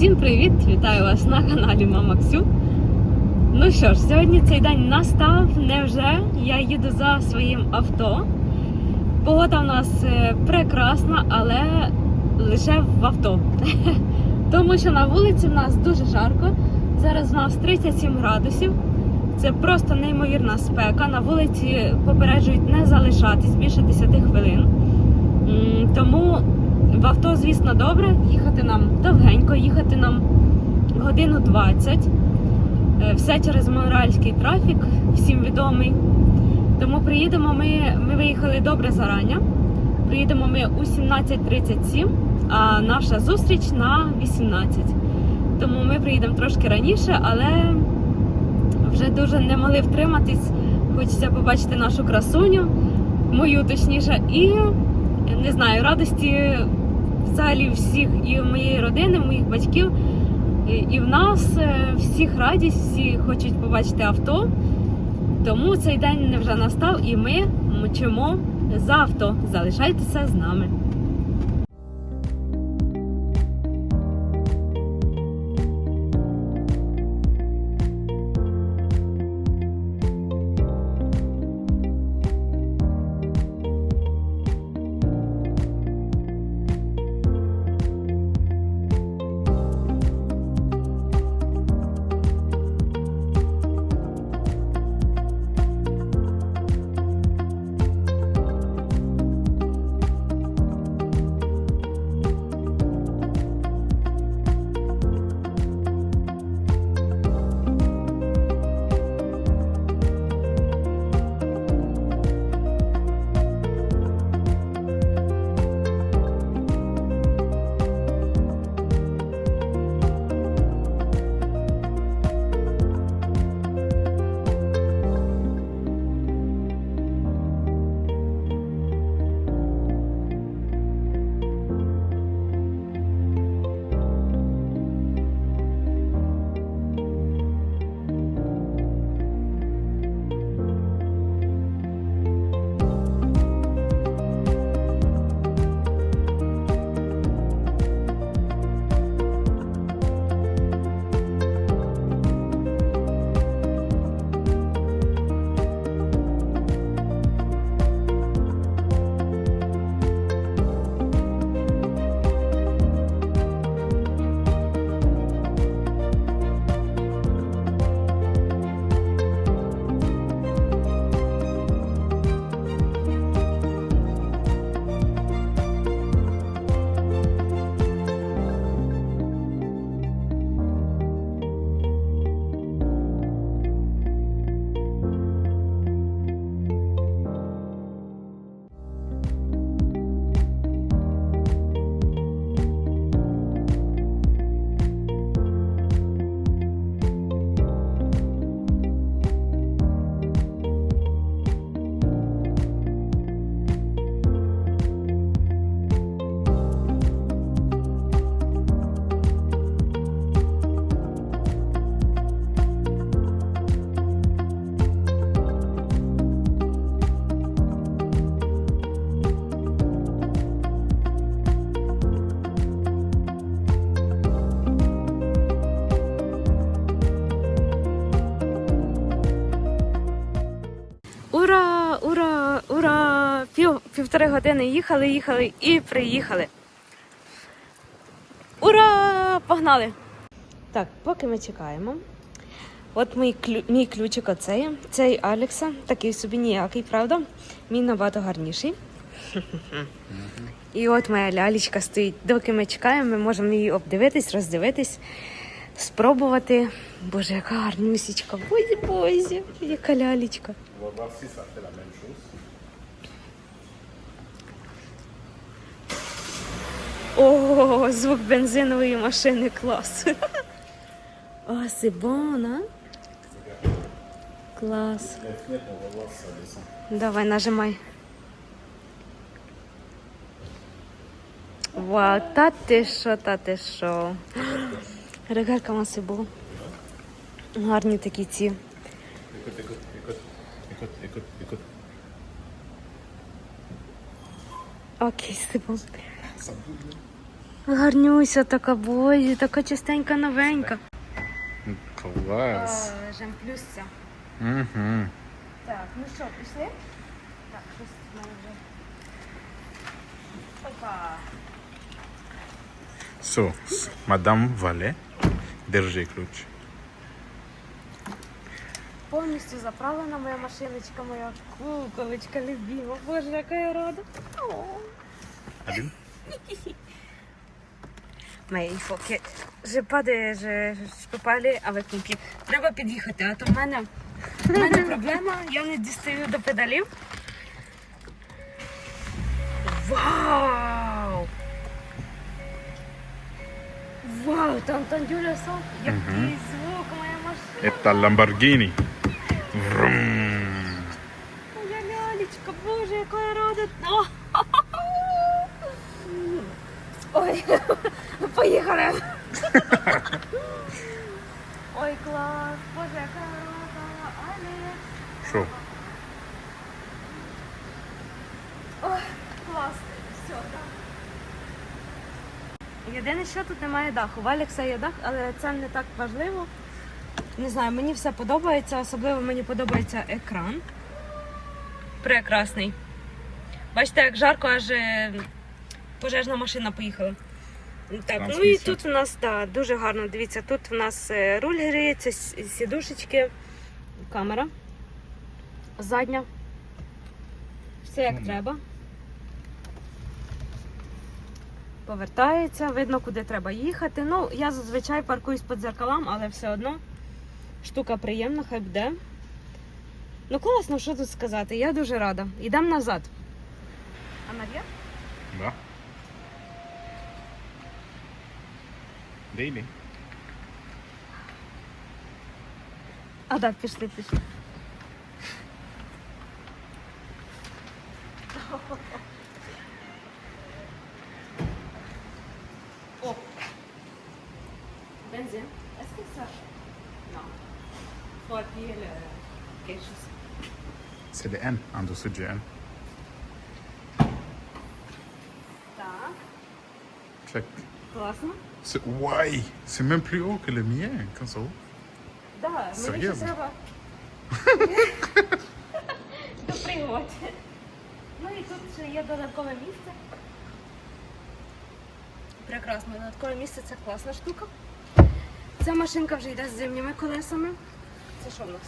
Всім привіт! Вітаю вас на каналі Мама Ксю. Ну що ж, сьогодні цей день настав. Невже я їду за своїм авто. Погода в нас е, прекрасна, але лише в авто. Тому що на вулиці в нас дуже жарко. Зараз в нас 37 градусів. Це просто неймовірна спека. На вулиці попереджують не залишатись більше 10 хвилин. Тому в авто, звісно, добре. Їхати нам довгенько, їхати нам годину 20. Е, Все через монреальський трафік, всім відомий. Тому приїдемо ми, ми виїхали добре зарання. Приїдемо ми у 17.37, а наша зустріч на 18. Тому ми приїдемо трошки раніше, але вже дуже не могли втриматись. Хочеться побачити нашу красуню, мою точніше, і не знаю, радості взагалі всіх і моєї родини, моїх батьків, і, і в нас е, всіх радість, всі хочуть побачити авто. Тому цей день вже настав і ми мчимо за авто. Залишайтеся з нами. Півтори години їхали, їхали і приїхали. Ура! Погнали! Так, поки ми чекаємо. От мій, клю, мій ключик оцей. Цей Алекса, такий собі ніякий, правда? Мій набагато гарніший. І от моя лялечка стоїть. Доки ми чекаємо, ми можемо її обдивитись, роздивитись, спробувати. Боже, яка гарна місічка. Бозі, бозі, яка лялечка. On va voir si ça fait la même chose. О, звук бензинової машини клас. О, сибона. Клас. Давай, нажимай. Вау, та ти що, та ти що. Регарка масибу. Гарні такі ці. Окей, сибу. Гарнюся така, бозі, така чистенька новенька. Клас. Жем плюс ця. Угу. Так, ну що, пішли? Так, щось в мене вже. Опа. So, мадам Вале, держи ключ. Повністю заправлена моя машиночка, моя куколочка любима. Боже, яка я рада. Один? Мої фоки. Же падає, же шпипалі, а ви. Треба під'їхати, а то в мене, в мене проблема, я не дістаю до педалів. Вау! Вау, там тандюля сон. Який звук, моя машина. Это Lamborghini. Врум. Моя лялечка, боже, яка я рада. Ой, поїхали. Ой, клас, боже, яка рада. Але. Що? Ой, клас. Все, так. Єдине, що тут немає даху. В Алекса є дах, але це не так важливо. Не знаю, мені все подобається, особливо мені подобається екран. Прекрасний. Бачите, як жарко, аж е, пожежна машина поїхала. Так, ну і тут у нас да, дуже гарно. Дивіться, тут у нас е, руль гріється, с- сідушечки, камера задня. Все як Мгм. треба. Повертається, видно, куди треба їхати. Ну, я зазвичай паркуюсь під дзеркалам, але все одно штука приємна, хай буде. Ну класно, що тут сказати? Я дуже рада. Йдемо назад. А наверх? Да. Дейли. А, так, пішли, пішли. О! Benzin. Est-ce que ça... Non. Faut appuyer le... quelque chose. C'est le N en dessous du N. Так, Check. Класно. C'est... Ouais! C'est même plus haut que le mien, comme ça. Да, мені ще Серйозно? треба до пригод. Ну і тут ще є додаткове місце. Прекрасно, додаткове місце це класна штука. Ця машинка вже йде з зимніми колесами. Це що в нас?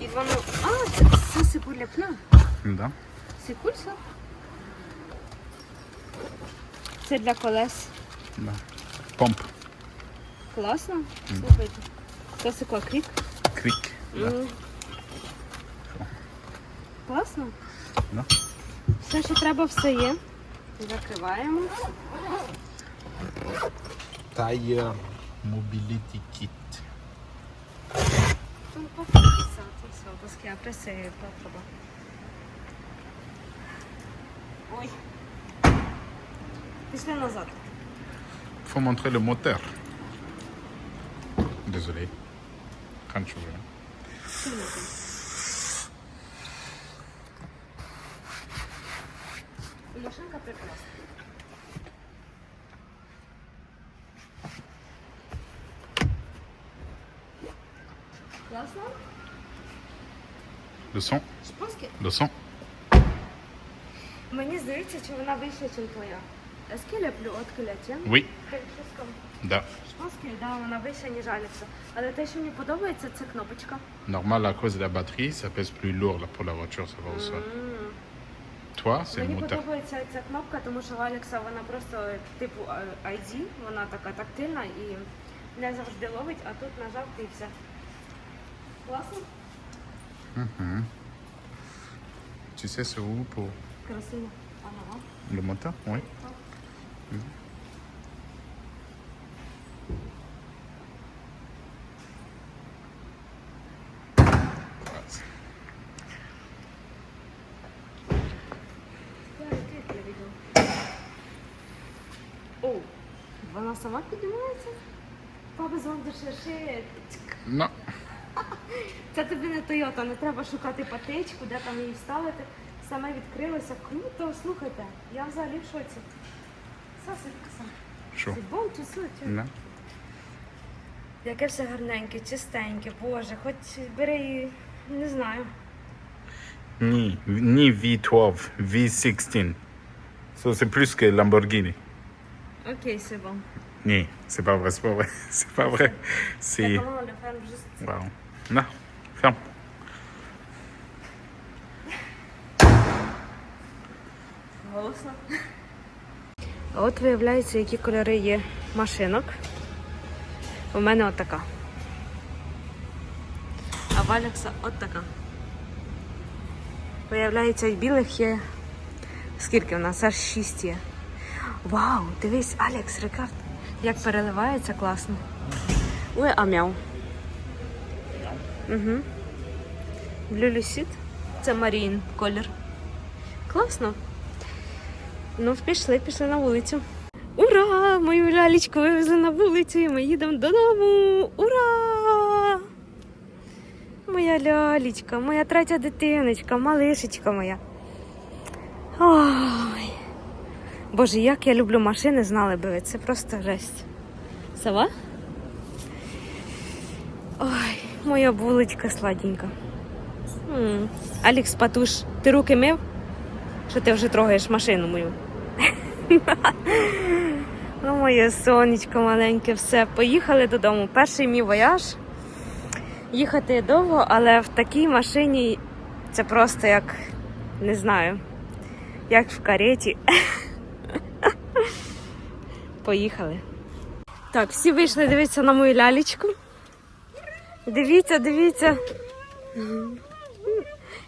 І воно. А, це, це сипуля пна. Да. Сикульса. Це для колес. Да. Помп. Класно. Слухайте. Це сикла крік. Крик. Да. М. Класно. Да. Все, що треба, все є. Закриваємо. Tire Mobility Kit. Тут пописати все, поски апреси треба. Ой. Пішли назад. Faut montrer le moteur. Désolé. Quand tu veux. Машинка прекрасна. Класно? Le son. Шпонськи? Le son. Мені здається, чи вона вища, ніж твоя. Est-ce qu'elle est plus haute que la tienne? Oui. Quelque chose comme- Da. Шпонський, да, вона вища, ніж Алекса. Але те, що мені подобається, це кнопочка. Normal, à cause de la batterie, ça pèse plus lourd là, pour la voiture, ça va au sol. М. Toi, c'est le Мені moteur. подобається ця кнопка, тому що в Алекса вона просто типу а, ID, вона така тактильна і не завжди ловить, а тут нажав і все. Класно? Tu sais c'est où pour Красиво. Ага. le moteur Oui. Класс. Я який я відео. О, вона сама піднімається? Папа зонди шерши. Non. Це тобі не Тойота, не треба шукати патичку, де там її ставити. Саме відкрилося. Круто, слухайте. Я взагалі в шоці. Сасик, Що? Футбол чи суть? Да? Яке все гарненьке, чистеньке, боже, хоч бери, і, не знаю. Ні, ні V12, V16. So, c'est plus que Lamborghini. Окей, bon. Non, c'est pas vrai, c'est pas vrai. C'est pas vrai. C'est. Waouh. Non, ferme. голосно. От виявляється, які кольори є машинок. У мене от така. А в Алекса от така. Виявляється, і білих є. Скільки у нас? Аж шість є. Вау, дивись, Алекс, Рикард. Як переливається класно. Ой, а мяу. Угу. Блюлюсіт. Це Марін колір. Класно. Ну, пішли, пішли на вулицю. Ура! Мою лялечку вивезли на вулицю і ми їдемо додому. Ура! Моя лялечка, моя третя дитиночка, малишечка моя. Ой. Боже, як я люблю машини, знали би ви. Це просто жесть. Сова? Ой, моя булочка сладенька. Алікс Патуш, ти руки мив? Що ти вже трогаєш машину мою? Ну, моє сонечко маленьке, все. Поїхали додому. Перший мій вояж. Їхати довго, але в такій машині це просто як не знаю, як в кареті. Поїхали. Так, всі вийшли дивитися на мою лялечку. Дивіться, дивіться.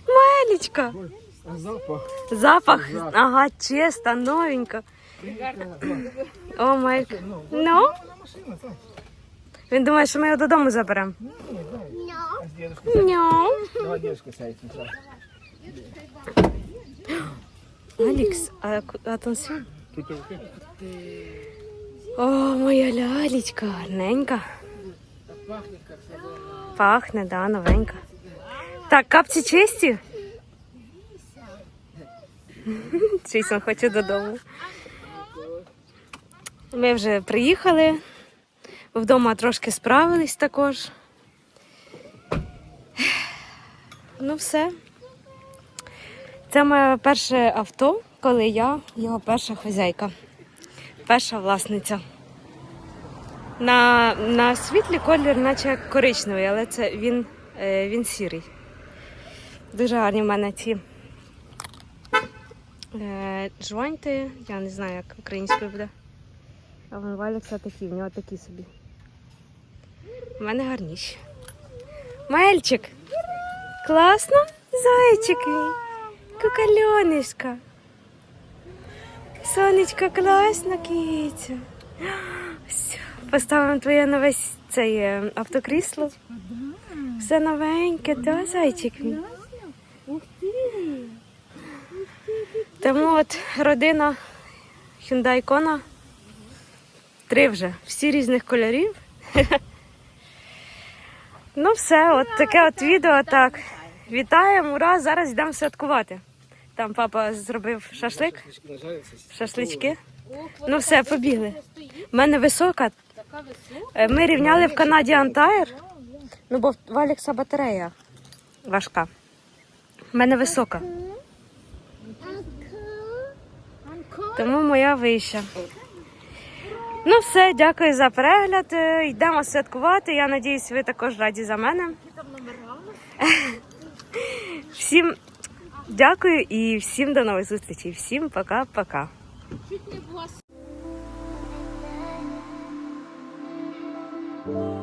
Малечка. Запах. Запах, ага, чиста, новенька. О май. Ну? Він думає, що ми його додому заберемо. А дедушкой? Няу. Давай сядет сначала. Алікс, а. Тут руки. О, моя лялечка, гарненька. Пахне, да, новенька. Так, капці чисті? Чийсон хоче додому. Ми вже приїхали. Вдома трошки справились також. Ну, все. Це моє перше авто, коли я його перша хазяйка перша власниця. На, на світлі колір, наче коричневий, але це він, е, він сірий. Дуже гарні в мене ці е, я не знаю, як українською буде. А вон Валекса такі, в нього такі собі. У мене гарніші. Мельчик! Класно? Зайчик мій! Кукальонишка! Сонечко, класно. Все, поставимо твоє нове е, автокрісло. Все новеньке, да, зайчик мій? Тому от родина Hyundai Kona. Три вже, всі різних кольорів. Ну все, от таке от відео так. Вітаємо, ура! Зараз йдемо святкувати. Там папа зробив шашлик, шашлички. Ну все, побігли. У мене висока. Е, Ми рівняли в Канаді Антайр. Ну, бо в Алекса батарея важка. У мене висока. Тому моя вища. Ну все, дякую за перегляд. Е, Йдемо святкувати. Я надіюсь, ви також раді за мене. Всім дякую і всім до нових зустрічей. Всім пока-пока. Thank